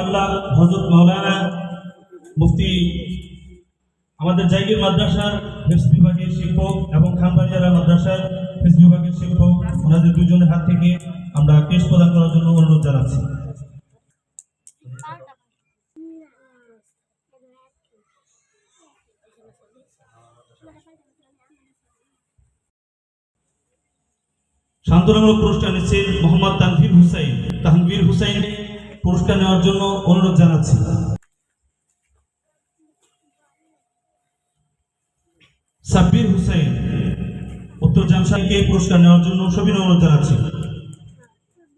আল্লাহ হজরত মাওলানা মুফতি আমাদের জাইগির মাদ্রাসার হেফজ বিভাগের শিক্ষক এবং খানবাড়িয়ারা মাদ্রাসার হেফজ বিভাগের শিক্ষক, ওনাদের দুজনের হাত থেকে আমরা কেস প্রদান করার জন্য অনুরোধ জানাচ্ছি। শান্তনামূলক পুরস্কার নিচ্ছেন মোহাম্মদ তানভীর হুসাইন। তানভীর হুসাইন পুরস্কার নেওয়ার জন্য অনুরোধ জানাচ্ছি। সাব্বির হুসাইন, উত্তর জামশাইকে পুরস্কার নেওয়ার জন্য সবিন অনুরোধ জানাচ্ছি।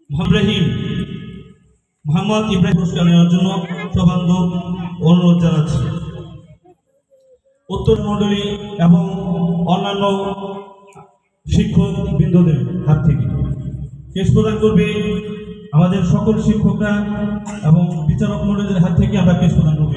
ইব্রাহিম, মোহাম্মদ ইব্রাহিম পুরস্কার নেওয়ার জন্য সবান্ধব অনুরোধ জানাচ্ছি। উত্তর মন্ডলী এবং অন্যান্য শিক্ষক বৃন্দদের হাত থেকে। কেস প্রদান করবে আমাদের সকল শিক্ষকরা এবং বিচারক মন্ডলীদের হাত থেকে আমরা কেস প্রদান করব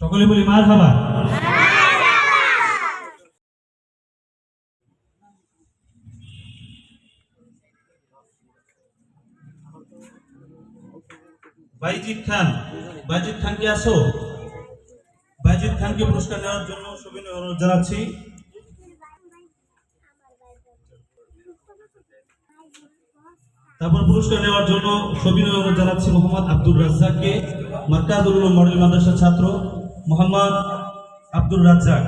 সকলে বলি, মার খাবার বাইজিৎ খান বাইজিৎ খান কি আসো। বাইজিৎ খানকে পুরস্কার নেওয়ার জন্য সবিনয় অনুরোধ জানাচ্ছি। তারপর পুরস্কার নেওয়ার জন্য সবিনয় অনুরোধ জানাচ্ছি মোহাম্মদ আব্দুর রাজ্জাককে মার্কাজুল মডেল মাদ্রাসার ছাত্র মোহাম্মদ আব্দুর রাজ্জাক।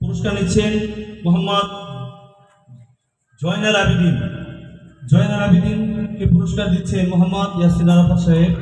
পুরস্কার নিচ্ছেন মোহাম্মদ জয়নাল আবিদিন। জয়নাল আবিদিনকে পুরস্কার দিচ্ছে মোহাম্মদ ইয়াসিন আরাফাত সাহেব।